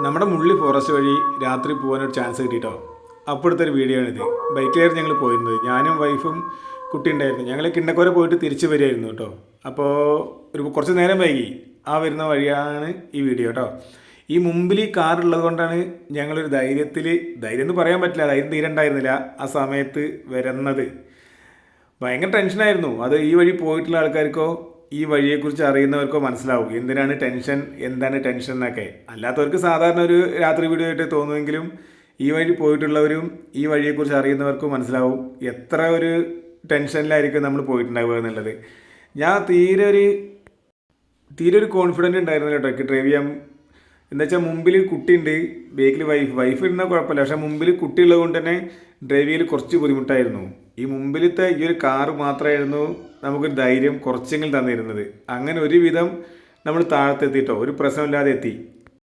നമ്മുടെ മുള്ളി ഫോറസ്റ്റ് വഴി രാത്രി പോകാനൊരു ചാൻസ് കിട്ടിയിട്ടോ അപ്പോഴത്തെ ഒരു വീഡിയോ ആണിത്. ബൈക്കിലായിരുന്നു ഞങ്ങൾ പോയിരുന്നത്. ഞാനും വൈഫും കുട്ടി ഉണ്ടായിരുന്നു. ഞങ്ങൾ കിണ്ണക്കോര പോയിട്ട് തിരിച്ചു വരികയായിരുന്നു കേട്ടോ. അപ്പോൾ ഒരു കുറച്ച് നേരം വൈകി. ആ വരുന്ന വഴിയാണ് ഈ വീഡിയോ കേട്ടോ ഈ മുമ്പിൽ ഈ കാർ ഉള്ളത് കൊണ്ടാണ് ഞങ്ങളൊരു ധൈര്യത്തിൽ ധൈര്യം എന്ന് പറയാൻ പറ്റില്ല. ധൈര്യം തീരെ ഉണ്ടായിരുന്നില്ല ആ സമയത്ത് വരുന്നത്. ഭയങ്കര ടെൻഷനായിരുന്നു അത് ഈ വഴി പോയിട്ടുള്ള ആൾക്കാർക്കോ ഈ വഴിയെക്കുറിച്ച് അറിയുന്നവർക്കോ മനസ്സിലാവും. എന്തിനാണ് ടെൻഷൻ എന്താണ് ടെൻഷൻ എന്നൊക്കെ. അല്ലാത്തവർക്ക് സാധാരണ ഒരു രാത്രി വീഡിയോ ആയിട്ട് തോന്നുമെങ്കിലും ഈ വഴി പോയിട്ടുള്ളവരും ഈ വഴിയെക്കുറിച്ച് അറിയുന്നവർക്കും മനസ്സിലാവും എത്ര ഒരു ടെൻഷനിലായിരിക്കും നമ്മൾ പോയിട്ടുണ്ടാവുക എന്നുള്ളത്. ഞാൻ തീരെ ഒരു തീരെ ഒരു ഉണ്ടായിരുന്നില്ല കേട്ടോ. എനിക്ക് ഡ്രൈവ് ചെയ്യാൻ. എന്താ വെച്ചാൽ മുമ്പിൽ കുട്ടിയുണ്ട്. ബേക്കിൽ വൈഫ് വൈഫ് ഇരുന്നാൽ കുഴപ്പമില്ല. പക്ഷേ മുമ്പിൽ കുട്ടിയുള്ളത് കൊണ്ട് തന്നെ ഡ്രൈവ് ചെയ്യൽ കുറച്ച് ബുദ്ധിമുട്ടായിരുന്നു. ഈ മുമ്പിലത്തെ ഈ ഒരു കാറ് മാത്രമായിരുന്നു നമുക്കൊരു ധൈര്യം കുറച്ചെങ്കിലും തന്നിരുന്നത്. അങ്ങനെ ഒരുവിധം നമ്മൾ താഴത്തെത്തിയിട്ടോ ഒരു പ്രശ്നമില്ലാതെ എത്തി.